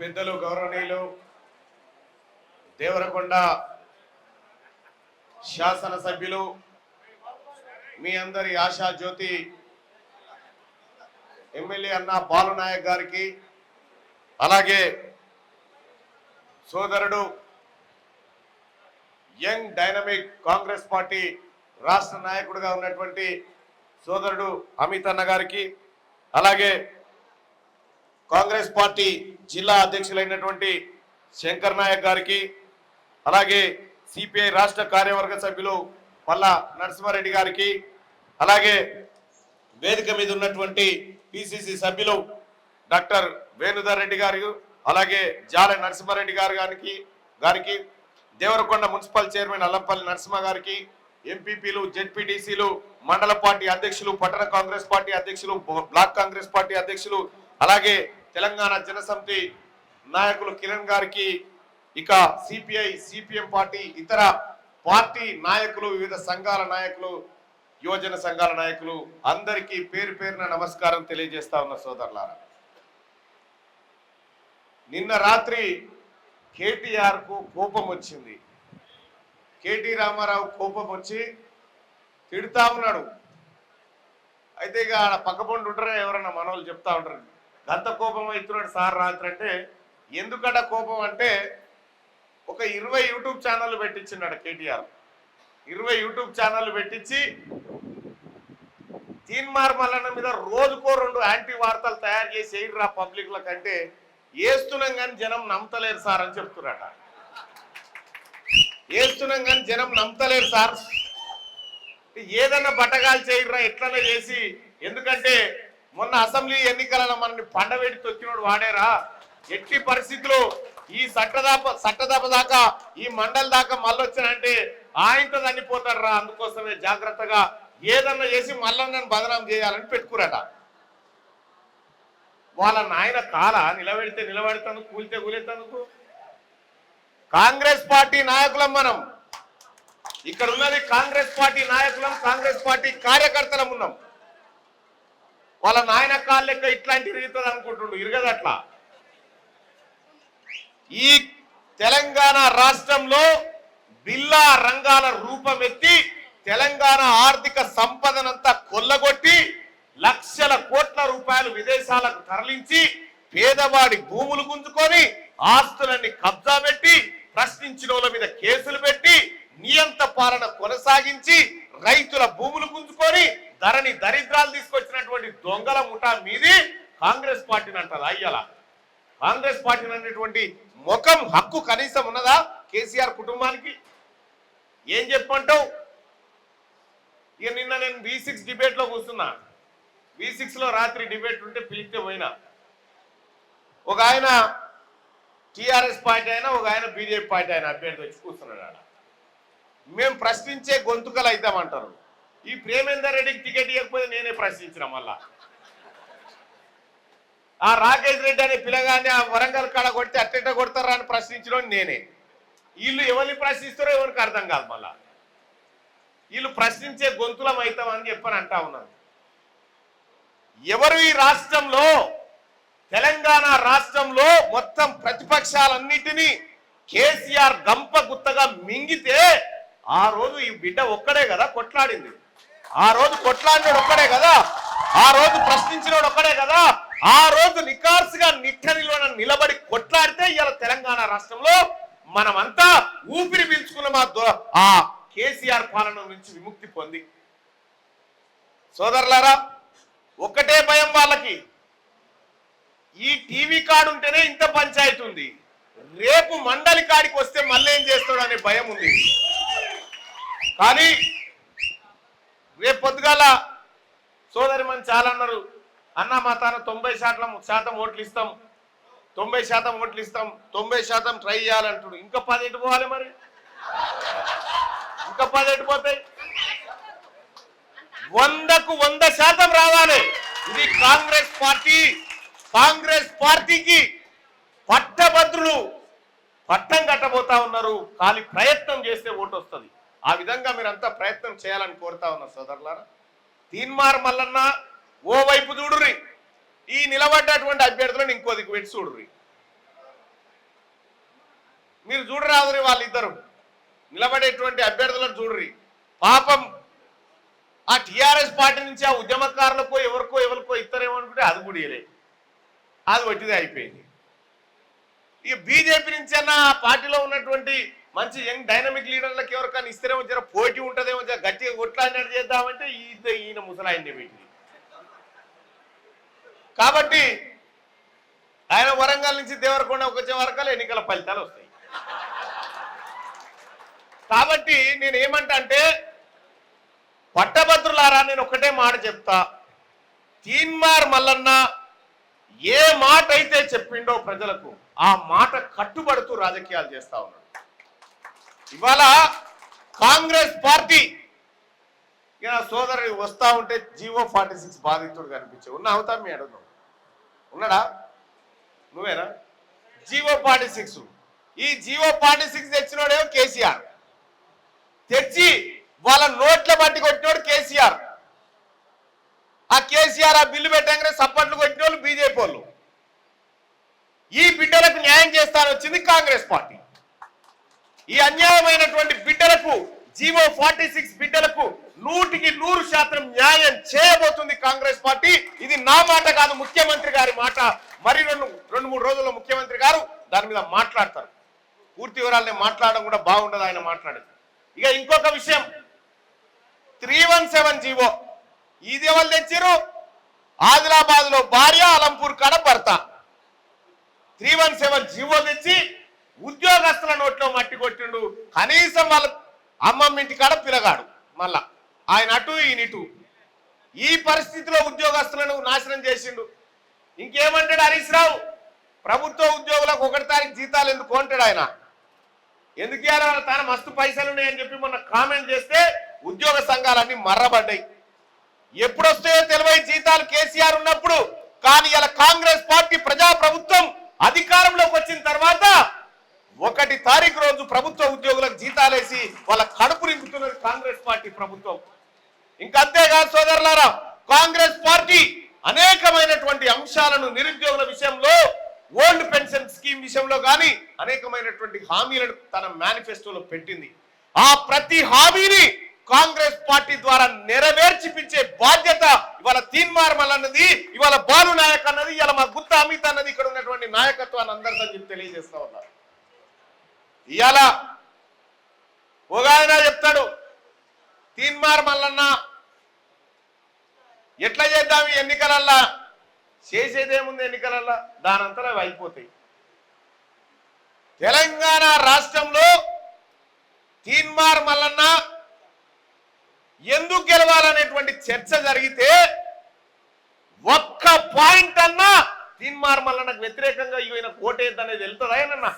పెద్దలు గౌరవనీయులు దేవరకొండ శాసనసభ్యులు మీ అందరి ఆశా జ్యోతి ఎమ్మెల్యే అన్న బాలునాయక్ గారికి అలాగే సోదరుడు యంగ్ డైనమిక్ కాంగ్రెస్ పార్టీ రాష్ట్ర నాయకుడిగా ఉన్నటువంటి సోదరుడు అమిత్ అన్న గారికి అలాగే కాంగ్రెస్ పార్టీ జిల్లా అధ్యక్షులైనటువంటి శంకర్ నాయక్ గారికి అలాగే సిపిఐ రాష్ట్ర కార్యవర్గ సభ్యులు పల్ల నరసింహారెడ్డి గారికి అలాగే వేదిక మీద ఉన్నటువంటి పిసిసి సభ్యులు డాక్టర్ వేణుధర్ రెడ్డి గారు అలాగే జాల నరసింహారెడ్డి గారు గారికి గారికి దేవరకొండ మున్సిపల్ చైర్మన్ అల్లంపల్లి నరసింహ గారికి ఎంపీపీలు జెడ్పీటీసీలు మండల పార్టీ అధ్యక్షులు పట్టణ కాంగ్రెస్ పార్టీ అధ్యక్షులు బ్లాక్ కాంగ్రెస్ పార్టీ అధ్యక్షులు అలాగే తెలంగాణ జనసమితి నాయకులు కిరణ్ గారికి ఇక సిపిఐ సిపిఎం పార్టీ ఇతర పార్టీ నాయకులు వివిధ సంఘాల నాయకులు యువజన సంఘాల నాయకులు అందరికీ పేరు పేరున నమస్కారం తెలియజేస్తా ఉన్న సోదరులారా. నిన్న రాత్రి కేటీఆర్కు కోపం వచ్చింది. కేటీ రామారావు కోపం వచ్చి తిడుతా ఉన్నాడు. అయితే ఇక ఆడ పక్కపండు ఉంటారా ఎవరన్నా మనోళ్ళు చెప్తా ఉంటారు. గంత కోపం అవుతున్నాడు సార్ రాత్రి అంటే ఎందుకట కోపం అంటే ఒక ఇరవై యూట్యూబ్ ఛానల్ పెట్టించిన్నాడు కేటీఆర్. ఇరవై యూట్యూబ్ ఛానల్ పెట్టించి తీన్మార్ మల్లన్న మీద రోజుకో రెండు యాంటీ వార్తలు తయారు చేసి ఎయిర్రా పబ్లిక్ల కంటే వేస్తున్నాం కానీ జనం నమ్మతలేరు సార్ అని చెప్తున్నాడట వేస్తున్నాం కానీ జనం నమ్మతలేరు సార్. ఏదన్నా బట్టగాలు చేయరా ఎట్లనే చేసి ఎందుకంటే మొన్న అసెంబ్లీ ఎన్నికలలో మనని పండవేడి తొక్కినోడు వాడేరా. ఎట్టి పరిస్థితులు ఈ సట్టదాప సట్టదాప దాకా ఈ మండలి దాకా మళ్ళొచ్చానంటే ఆయనతో చనిపోతారా అందుకోసమే జాగ్రత్తగా ఏదన్నా చేసి మళ్ళా నన్ను బదనాం చేయాలని పెట్టుకురట. వాళ్ళ నాయన కాల నిలబెడితే నిలబెడతాను కూలితే కూలేతందుకు కాంగ్రెస్ పార్టీ నాయకులం మనం. ఇక్కడ ఉన్నది కాంగ్రెస్ పార్టీ నాయకులం కాంగ్రెస్ పార్టీ కార్యకర్తలం ఉన్నాం. వాళ్ళ నాయన కాళ్ళ లెక్క ఇట్లాంటి ఇరుగుతుంది అనుకుంటుండు ఇరగదు అట్లా. ఈ తెలంగాణ రాష్ట్రంలో బిల్లా రంగాల రూపమెత్తి తెలంగాణ ఆర్థిక సంపదనంతా కొల్లగొట్టి లక్షల కోట్ల రూపాయలు విదేశాలకు తరలించి పేదవాడి భూములు గుంజుకొని ఆస్తులన్నీ కబ్జా పెట్టి ప్రశ్నించిన వాళ్ళ మీద కేసులు పెట్టి నియంత పాలన కొనసాగించి రైతుల భూములు గుంజుకొని ధరని దరిద్రాలు తీసుకు దొంగల ముఠా మీది కాంగ్రెస్ పార్టీని అంటారు? అయ్యల. కాంగ్రెస్ పార్టీని అనేటువంటి ముఖం హక్కు కనీసం ఉన్నదా కేసీఆర్ కుటుంబానికి? ఏం చెప్పంటావు ఇక నిన్న నేను వి సిక్స్ డిబేట్లో కూర్చున్నా. వి సిక్స్లో రాత్రి డిబేట్ ఉంటే పిలిస్తే పోయినా. ఒక ఆయన టిఆర్ఎస్ పార్టీ అయినా ఒక ఆయన బీజేపీ పార్టీ అయినా అభ్యర్థి వచ్చి కూర్చున్నాడు ఆడ. మేము ప్రశ్నించే గొంతుకలు అవుతామంటారు. ఈ ప్రేమేందర్ రెడ్డికి టికెట్ ఇవ్వకపోతే నేనే ప్రశ్నించిన మళ్ళా. ఆ రాకేష్ రెడ్డి అనే పిల్లగాన్ని ఆ వరంగల్ కాడ కొడితే అట్టెట్ట కొడతారా అని ప్రశ్నించడం నేనే. వీళ్ళు ఎవరిని ప్రశ్నిస్తారో ఎవరికి అర్థం కాదు మళ్ళా. వీళ్ళు ప్రశ్నించే గొంతులం అవుతామని చెప్పని అంటా ఉన్నాను. ఎవరు ఈ రాష్ట్రంలో తెలంగాణ రాష్ట్రంలో మొత్తం ప్రతిపక్షాలన్నిటినీ కేసీఆర్ గంప గుత్తగా మింగితే ఆ రోజు ఈ బిడ్డ ఒక్కడే కదా కొట్లాడింది. ఆ రోజు కొట్లాడినోడు ఒక్కడే కదా? ఆ రోజు ప్రశ్నించినోడు ఒక్కడే కదా? ఆ రోజు నికార్సుగా నిట్టనిలో నిలబడి కొట్లాడితే ఇవాళ తెలంగాణ రాష్ట్రంలో మనమంతా ఊపిరి పీల్చుకున్న మా దో- ఆ కేసీఆర్ పాలన నుంచి విముక్తి పొంది. సోదరులారా ఒకటే భయం వాళ్ళకి. ఈ టీవీ కార్డు ఉంటేనే ఇంత పంచాయతీ ఉంది. రేపు మండలి కాడికి వస్తే మళ్ళీ ఏం చేస్తాడు అనే భయం ఉంది. కానీ రేపు పొద్దుగాల సోదరి మంది చాలా అన్నారు అన్న మా తాను తొంభై శాతం శాతం ఓట్లు ఇస్తాం. తొంభై శాతం ఓట్లు ఇస్తాం. తొంభై శాతం ట్రై చేయాలంటుడు. ఇంకా పది ఎటు పోవాలి మరి? ఇంకా పది ఎటు పోతాయి? వందకు వంద శాతం రావాలి. ఇది కాంగ్రెస్ పార్టీ. కాంగ్రెస్ పార్టీకి పట్టభద్రులు పట్టం కట్టబోతా ఉన్నారు. ఖాళీ ప్రయత్నం చేస్తే ఓటు వస్తుంది ఆ విధంగా మీరంతా ప్రయత్నం చేయాలని కోరుతా ఉన్నారు సోదరులారా. తీన్మార్ మల్లన్న ఓ వైపు చూడుర్రి. ఈ నిలబడ్డటువంటి అభ్యర్థులను ఇంకో దిక్కు పెట్టి చూడుర్రి. మీరు చూడరాదురి వాళ్ళిద్దరు. నిలబడేటువంటి అభ్యర్థులను చూడుర్రి. పాపం ఆ టిఆర్ఎస్ పార్టీ నుంచి ఆ ఉద్యమకారులకో ఎవరికో ఎవరికో ఇస్తారేమో అనుకుంటే అది కూడా అది వట్టిదే అయిపోయింది. ఇక బీజేపీ నుంచి అన్న ఆ పార్టీలో ఉన్నటువంటి మంచి యంగ్ డైనమిక్ లీడర్లకు ఎవరికైనా ఇస్తేనేమో జర పోటీ ఉంటుందేమో జర గట్టిగా కొట్లాడినట్టు చేద్దామంటే ఈయన ముసలాయన్ని వీటిని. కాబట్టి ఆయన వరంగల్ నుంచి దేవరకొండ వచ్చే వరకలు ఎన్నికల ఫలితాలు వస్తాయి. కాబట్టి నేను ఏమంటా అంటే పట్టభద్రులారా నేను ఒకటే మాట చెప్తా. తీన్మార్ మల్లన్న ఏ మాట అయితే చెప్పిండో ప్రజలకు ఆ మాట కట్టుబడుతూ రాజకీయాలు చేస్తా ఉన్నాడు. ఇవాళ కాంగ్రెస్ పార్టీ ఇక సోదరు వస్తా ఉంటే జీవో ఫార్టీ సిక్స్ బాధితుడు కనిపించే. ఉన్న అవుతా మీ అడుగుతావు ఉన్నాడా? నువ్వేనా? GO forty six. ఈ జీవో ఫార్టీ సిక్స్ తెచ్చినోడేమో కేసీఆర్. తెచ్చి వాళ్ళ నోట్ల బట్టి కొట్టినోడు కేసీఆర్. ఆ కేసీఆర్ ఆ బిల్లు పెట్టగానే సప్పట్లు కొట్టిన వాళ్ళు బీజేపీ వాళ్ళు. ఈ బిడ్డలకు న్యాయం చేస్తానని వచ్చింది కాంగ్రెస్ పార్టీ. ఈ అన్యాయమైనటువంటి బిడ్డలకు జీవో ఫార్టీ సిక్స్ బిడ్డలకు నూటికి నూరు శాతం న్యాయం చేయబోతుంది కాంగ్రెస్ పార్టీ. ఇది నా మాట కాదు ముఖ్యమంత్రి గారి మాట. మరి రెండు రెండు మూడు రోజుల్లో ముఖ్యమంత్రి గారు దాని మీద మాట్లాడతారు. పూర్తి వివరాలు నేను మాట్లాడడం కూడా బాగుండదు ఆయన మాట్లాడేది. ఇక ఇంకొక విషయం త్రీ వన్ సెవెన్ జీవో. ఇది ఎవరు తెచ్చారు ఆదిలాబాద్లో భార్య అలంపూర్ కాడ భర్త. త్రీ వన్ సెవెన్ జీవో తెచ్చి ఉద్యోగస్తుల నోట్లో మట్టి కొట్టిండు. కనీసం వాళ్ళ అమ్మమ్మ ఇంటి కాడ పిలగాడు. మళ్ళా ఆయన అటు ఈయన ఇటు. ఈ పరిస్థితిలో ఉద్యోగస్తులను నాశనం చేసిండు. ఇంకేమంటాడు హరీష్ రావు? ప్రభుత్వ ఉద్యోగులకు ఒకటి తారీఖు జీతాలు ఎందుకు అంటాడు ఆయన? ఎందుకు ఇవ్వాలి తన మస్తు పైసలు ఉన్నాయని చెప్పి మొన్న కామెంట్ చేస్తే ఉద్యోగ సంఘాలన్నీ మర్రబడ్డాయి. ఎప్పుడొస్తాయో తెలివై జీతాలు కేసీఆర్ ఉన్నప్పుడు కానీ ఇలా కాంగ్రెస్ పార్టీ ప్రజా ప్రభుత్వం అధికారంలోకి వచ్చిన తర్వాత ఒకటి తారీఖు రోజు ప్రభుత్వ ఉద్యోగులకు జీతాలేసి వాళ్ళ కడుపు నింపుతున్నది కాంగ్రెస్ పార్టీ ప్రభుత్వం. ఇంకా అంతేకాదు సోదరులారా కాంగ్రెస్ పార్టీ అనేకమైనటువంటి అంశాలను నిరుద్యోగుల విషయంలో ఓల్డ్ పెన్షన్ స్కీమ్ విషయంలో కానీ అనేకమైనటువంటి హామీలను తన మేనిఫెస్టోలో పెట్టింది. ఆ ప్రతి హామీని కాంగ్రెస్ పార్టీ ద్వారా నెరవేర్చిపించే బాధ్యత ఇవాళ తీన్మార్మల్ అన్నది ఇవాళ బాలు నాయక్ అన్నది ఇవాళ మా గుత్త అమిత్ అన్నది ఇక్కడ ఉన్నటువంటి నాయకత్వాన్ని అందరితో చెప్పి తెలియజేస్తా ఉన్నారు ఇవాళ ఒక చెప్తాడు. తీన్మార్ మల్లన్న. ఎట్లా చేద్దాం ఈ ఎన్నికలల్లా? చేసేదేముంది ఎన్నికలల్లా? దానంతరం అవి అయిపోతాయి. తెలంగాణ రాష్ట్రంలో తీన్మార్ మల్లన్న ఎందుకు గెలవాలనేటువంటి చర్చ జరిగితే ఒక్క పాయింట్ అన్నా తీన్మార్ మల్లన్నకు వ్యతిరేకంగా ఈయన కోటేద్దనేది వెళ్తుందా ఏనన్నా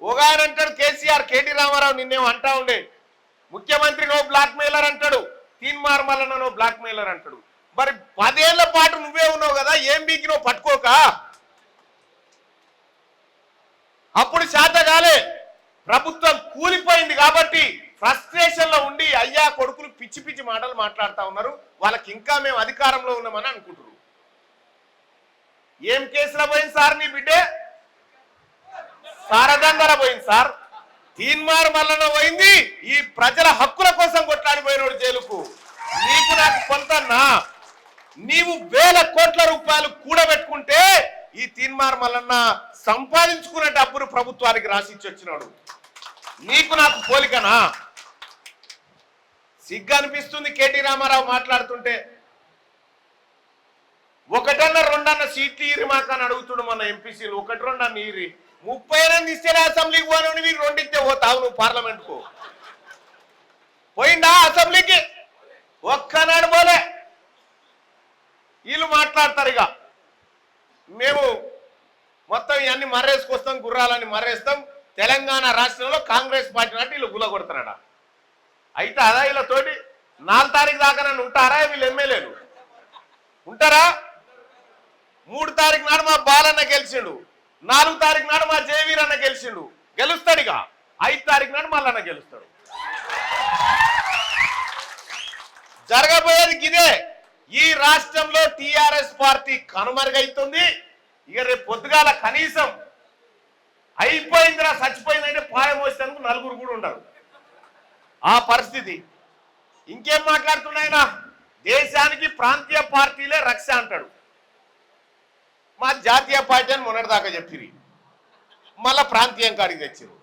ఒక ఆయన అంటాడు కేసీఆర్ కేటీ రామారావు నిన్నేం అంటా ఉండే. ముఖ్యమంత్రి నో బ్లాక్ మెయిలర్ అంటాడు తీన్ మల్లన్న నో బ్లాక్ మెయిలర్ అంటాడు. మరి పదేళ్ళ పాటు నువ్వే ఉన్నావు కదా ఏం బీకి నువ్వు పట్టుకోక. అప్పుడు శాత కాలే ప్రభుత్వం కూలిపోయింది కాబట్టి ఫ్రస్ట్రేషన్లో ఉండి అయ్యా కొడుకులు పిచ్చి పిచ్చి మాటలు మాట్లాడుతా ఉన్నారు వాళ్ళకి ఇంకా మేము అధికారంలో ఉన్నామని అనుకుంటున్నారు ఏం కేసులో పోయింది సార్ నీ బిడ్డే? సారదండల పోయింది సార్. తీన్మార్ మల్లన పోయింది. ఈ ప్రజల హక్కుల కోసం కొట్లాడిపోయినోడు జైలుకు. నీకు నాకు కొంతన్నా నీవు వేల కోట్ల రూపాయలు కూడబెట్టుకుంటే ఈ తీన్మార్ మల్లన్న సంపాదించుకునే డబ్బును ప్రభుత్వానికి రాసిచ్చి వచ్చినాడు. నీకు నాకు పోలికనా? సిగ్గు అనిపిస్తుంది కేటీ రామారావు మాట్లాడుతుంటే. ఒకటన్న రెండన్న సీట్లు ఈరి మాకు అని అడుగుతుడు మన ఎంపీసీలు. ఒకటి రెండన్న ఈరి. ముప్పై ఎనిమిది ఇస్తేనే అసెంబ్లీకి పోను మీరు రెండిస్తే పోతావు నువ్వు పార్లమెంట్కు. పోయిందా అసెంబ్లీకి? ఒక్కనాడు పోలే. వీళ్ళు మాట్లాడతారు ఇక. మేము మొత్తం ఇవన్నీ మర్రేసుకొస్తాం గుర్రాలని మర్రేస్తాం. తెలంగాణ రాష్ట్రంలో కాంగ్రెస్ పార్టీ నాటి వీళ్ళు గుల అయితే అదా వీళ్ళతోటి? నాలుగు తారీఖు దాకా నన్ను ఉంటారా వీళ్ళు ఎమ్మెల్యేలు? ఉంటారా? మూడు తారీఖు నాడు మా బాలన్న గెలిచిండు. నాలుగు తారీఖు నాడు మా జేవీర్ అన్న గెలిచిండు. గెలుస్తాడు ఇక ఐదు తారీఖు నాడు మల్లన్న గెలుస్తాడు. జరగబోయేది ఇదే. ఈ రాష్ట్రంలో టిఆర్ఎస్ పార్టీ కనుమరుగైతుంది. ఇక రేపు పొద్దుగాల కనీసం అయిపోయిందిరా చచ్చిపోయిందంటే పాయ మోసేందుకు నలుగురు కూడా ఉండరు. ఆ పరిస్థితి. ఇంకేం మాట్లాడుతున్నాయన? దేశానికి ప్రాంతీయ పార్టీలే రక్ష అంటాడు. మా జాతీయ పార్టీ అని మొన్నటిదాకా చెప్పిరి మళ్ళా ప్రాంతీయం కాడికి తెచ్చిరు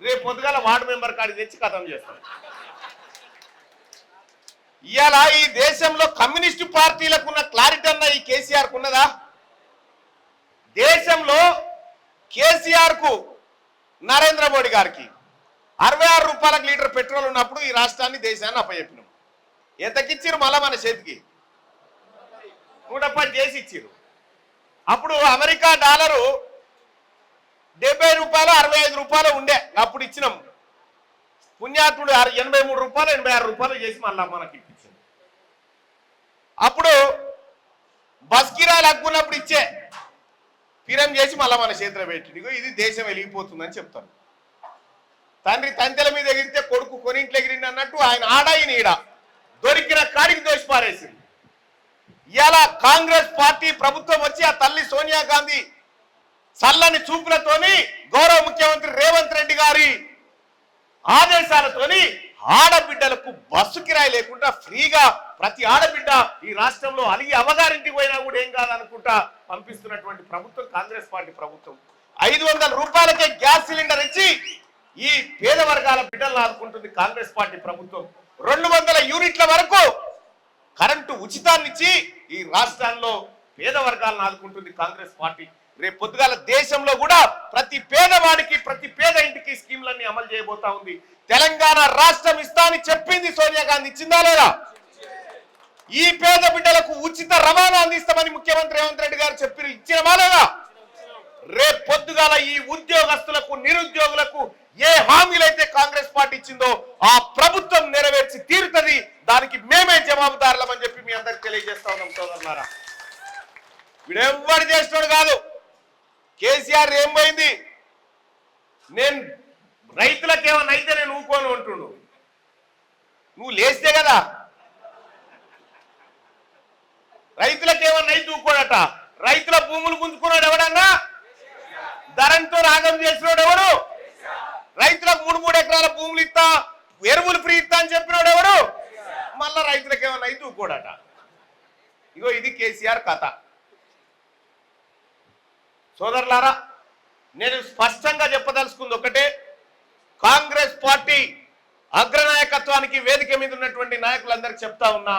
రేపు పొద్దుగాల వార్డు మెంబర్ కాడికి తెచ్చి కథం చేస్తాం ఇవాళ ఈ దేశంలో కమ్యూనిస్టు పార్టీలకు ఉన్న క్లారిటీ అన్న ఈ కేసీఆర్కు ఉన్నదా? దేశంలో కేసీఆర్కు నరేంద్ర మోడీ గారికి అరవై ఆరు రూపాయలకు లీటర్ పెట్రోల్ ఉన్నప్పుడు ఈ రాష్ట్రాన్ని దేశాన్ని అప్పచెప్పినాం. ఎంతకిచ్చిరు మళ్ళా మన చేతికి? నూట పది చేసి ఇచ్చిరు అప్పుడు అమెరికా డాలరు డెబ్బై రూపాయలు అరవై ఐదు రూపాయలు ఉండే. అప్పుడు ఇచ్చినాం. పుణ్యాత్ముడు ఎనభై మూడు రూపాయలు ఎనభై ఆరు రూపాయలు చేసి మళ్ళా మనకి ఇప్పించింది. అప్పుడు బస్ కిరాయిలు ఇచ్చే తీరం చేసి మళ్ళా మన చేతిలో పెట్టి ఇగో ఇది దేశం వెలిగిపోతుందని చెప్తాను తండ్రి తంతెల మీద ఎగిరితే కొడుకు కొనింట్లో ఎగిరింది అన్నట్టు ఆయన ఆడ ఈయన ఈడ. దొరికిన కాడికి దోషి పారేసింది ఇవాళ కాంగ్రెస్ పార్టీ ప్రభుత్వం వచ్చి ఆ తల్లి సోనియా గాంధీ చల్లని చూపులతోని గౌరవ ముఖ్యమంత్రి రేవంత్ రెడ్డి గారి ఆదేశాలతోని ఆడబిడ్డలకు బస్సు కిరాయి లేకుండా ఫ్రీగా ప్రతి ఆడబిడ్డ ఈ రాష్ట్రంలో అలిగి అవగారింటికి పోయినా కూడా ఏం కాదనుకుంటా పంపిస్తున్నటువంటి ప్రభుత్వం కాంగ్రెస్ పార్టీ ప్రభుత్వం. ఐదు వందల రూపాయలకే గ్యాస్ సిలిండర్ ఇచ్చి ఈ పేద వర్గాల బిడ్డలను ఆదుకుంటుంది కాంగ్రెస్ పార్టీ ప్రభుత్వం. రెండు వందల యూనిట్ల వరకు కరెంటు ఉచితాన్నిచ్చి ఈ రాష్ట్రాల్లో పేద వర్గాలను ఆదుకుంటుంది కాంగ్రెస్ పార్టీ. రేపు పొద్దుగాల దేశంలో కూడా ప్రతి పేదవాడికి ప్రతి పేద ఇంటికి స్కీమ్లన్నీ అమలు చేయబోతా ఉంది. తెలంగాణ రాష్ట్రం ఇస్తా అని చెప్పింది సోనియా గాంధీ. ఇచ్చిందా లేదా? ఈ పేద బిడ్డలకు ఉచిత రవాణా అందిస్తామని ముఖ్యమంత్రి రేవంత్ రెడ్డి గారు చెప్పి ఇచ్చినమా లేదా? రేపు పొద్దుగాల ఈ ఉద్యోగస్తులకు నిరుద్యోగులకు ఏ హామీలైతే కాంగ్రెస్ పార్టీ ఇచ్చిందో ఆ ప్రభుత్వం నెరవేర్చి తీరుతుంది. దానికి మేమే జవాబుదారులమని చెప్పి మీ అందరికి తెలియజేస్తా ఉన్నాం సోదరులారా. వీడెవ్వడు చేసినోడు కాదు. కేసీఆర్ ఏం పోయింది నేను రైతులకు ఏమైనా అయితే నేను ఊకోను అంటుండు. నువ్వు లేస్తే కదా. రైతులకు ఏమన్నా అయితే ఊకోడట. రైతుల భూములు గుంజుకున్నాడు ఎవడన్నా? ధరంతో రాగం చేసినాడు ఎవడు? రైతులకు మూడు మూడు ఎకరాల భూములు ఇస్తా ఎరువులు ఫ్రీ ఇస్తా అని చెప్పినాడు ఎవడు? మళ్ళా రైతులకు ఏమన్నా అయితే ఊకోడట ఇగో ఇది కేసీఆర్ కథ. సోదరులారా నేను స్పష్టంగా చెప్పదలుచుకుంది ఒకటే కాంగ్రెస్ పార్టీ అగ్రనాయకత్వానికి వేదిక మీద ఉన్నటువంటి నాయకులందరికీ చెప్తా ఉన్నా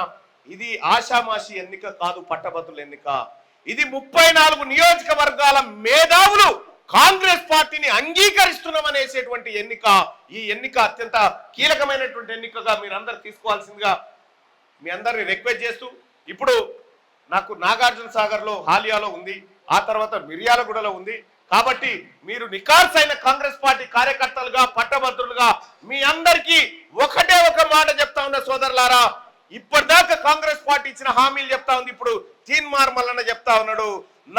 ఇది ఆషామాషి ఎన్నిక కాదు పట్టభద్రుల ఎన్నిక. ఇది ముప్పై నాలుగు నియోజకవర్గాల మేధావులు కాంగ్రెస్ పార్టీని అంగీకరిస్తున్నామనేసేటువంటి ఎన్నిక. ఈ ఎన్నిక అత్యంత కీలకమైనటువంటి ఎన్నికగా మీరందరూ తీసుకోవాల్సిందిగా మీ అందరిని రిక్వెస్ట్ చేస్తూ ఇప్పుడు నాకు నాగార్జున సాగర్లో హాలియాలో ఉంది ఆ తర్వాత మిర్యాలగూడలో ఉంది. కాబట్టి మీరు నికార్స్ అయిన కాంగ్రెస్ పార్టీ కార్యకర్తలుగా పట్టభద్రులుగా మీ అందరికీ ఒకటే ఒక మాట చెప్తా ఉన్న సోదరులారా. ఇప్పటిదాకా కాంగ్రెస్ పార్టీ ఇచ్చిన హామీలు చెప్తా ఉంది. ఇప్పుడు తీన్మార్ మల్లన్న చెప్తా ఉన్నాడు.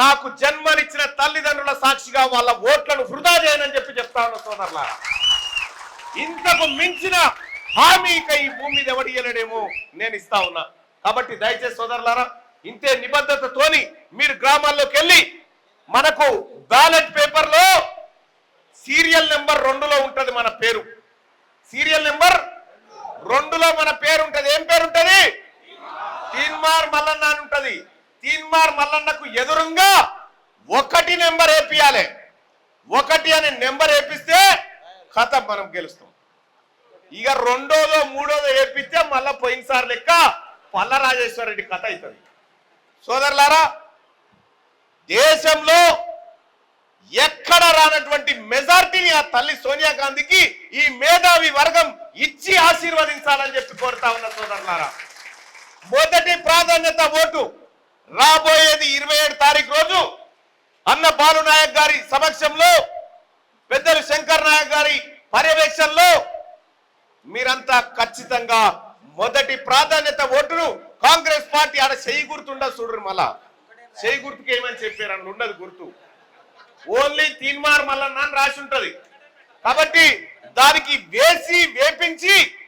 నాకు జన్మనిచ్చిన తల్లిదండ్రుల సాక్షిగా వాళ్ళ ఓట్లను వృధా చేయనని చెప్పి చెప్తా ఉన్న సోదరులారా. ఇంతకు మించిన హామీ ఈ భూమి మీద ఎవడు నేను ఇస్తా ఉన్నా. కాబట్టి దయచేసి సోదరులారా ఇంతే నిబద్ధతతోని మీరు గ్రామాల్లోకి వెళ్ళి మనకు బ్యాలెట్ పేపర్లో సీరియల్ నెంబర్ రెండులో ఉంటది మన పేరు. సీరియల్ నెంబర్ రెండులో మన పేరు ఉంటది. ఏం పేరు ఉంటది? తీన్మార్ మల్లన్న అని ఉంటది. తీన్మార్ మల్లన్నకు ఎదురుగా ఒకటి నెంబర్ వేపియాలి ఒకటి అనే నెంబర్ వేపిస్తే కథ మనం గెలుస్తాం. ఇక రెండోదో మూడోదో వేపిస్తే మళ్ళీ పోయినసారి లెక్క పల్ల రాజేశ్వర రెడ్డి కథ అవుతుంది సోదరులారా దేశంలో ఎక్కడ రానటువంటి మెజార్టీని ఆ తల్లి సోనియా గాంధీకి ఈ మేధావి వర్గం ఇచ్చి ఆశీర్వదించాలని చెప్పి కోరుతా ఉన్న సోదరులారా. మొదటి ప్రాధాన్యత ఓటు రాబోయేది ఇరవై ఏడు తారీఖు రోజు అన్న బాలు నాయక్ గారి సమక్షంలో పెద్దలు శంకర్ నాయక్ గారి పర్యవేక్షణలో మీరంతా ఖచ్చితంగా మొదటి ప్రాధాన్యత ఓటును కాంగ్రెస్ పార్టీ ఆడ చెయ్యి గుర్తుండ చూడరు మళ్ళా. చెయ్యి గుర్తుకి ఏమని అని ఉండదు గుర్తు. ఓన్లీ తీన్మార్ మల్లన్న అని రాసి ఉంటది. కాబట్టి దానికి వేసి వేపించి